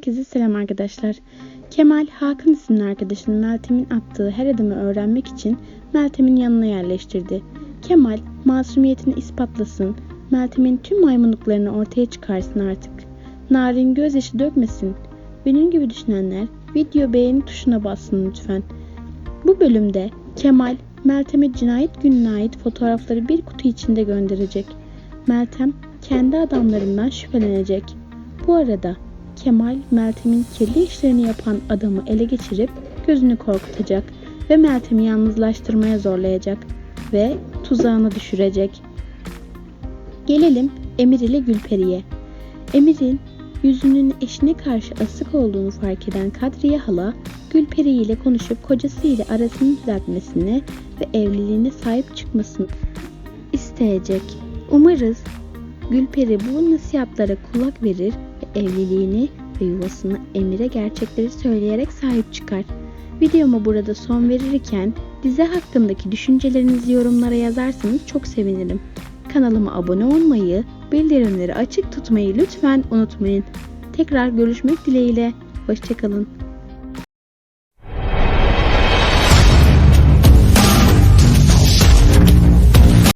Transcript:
Herkese selam arkadaşlar. Kemal, Hakan isimli arkadaşının Meltem'in attığı her adımı öğrenmek için Meltem'in yanına yerleştirdi. Kemal, masumiyetini ispatlasın, Meltem'in tüm maymunluklarını ortaya çıkarsın artık. Narin gözyaşı dökmesin. Benim gibi düşünenler video beğeni tuşuna bassın lütfen. Bu bölümde Kemal, Meltem'e cinayet gününe ait fotoğrafları bir kutu içinde gönderecek. Meltem kendi adamlarından şüphelenecek. Bu arada Kemal Meltem'in kirli işlerini yapan adamı ele geçirip gözünü korkutacak ve Meltem'i yalnızlaştırmaya zorlayacak ve tuzağına düşürecek. Gelelim Emir ile Gülperi'ye. Emir'in yüzünün eşine karşı asık olduğunu fark eden Kadriye hala Gülperi ile konuşup kocası ile arasını düzeltmesini ve evliliğine sahip çıkmasını isteyecek. Umarız Gülperi bu nasihatlara kulak verir ve evliliğini ve yuvasını Emir'e gerçekleri söyleyerek sahip çıkar. Videoma burada son verirken dizi hakkındaki düşüncelerinizi yorumlara yazarsanız çok sevinirim. Kanalıma abone olmayı, bildirimleri açık tutmayı lütfen unutmayın. Tekrar görüşmek dileğiyle. Hoşçakalın.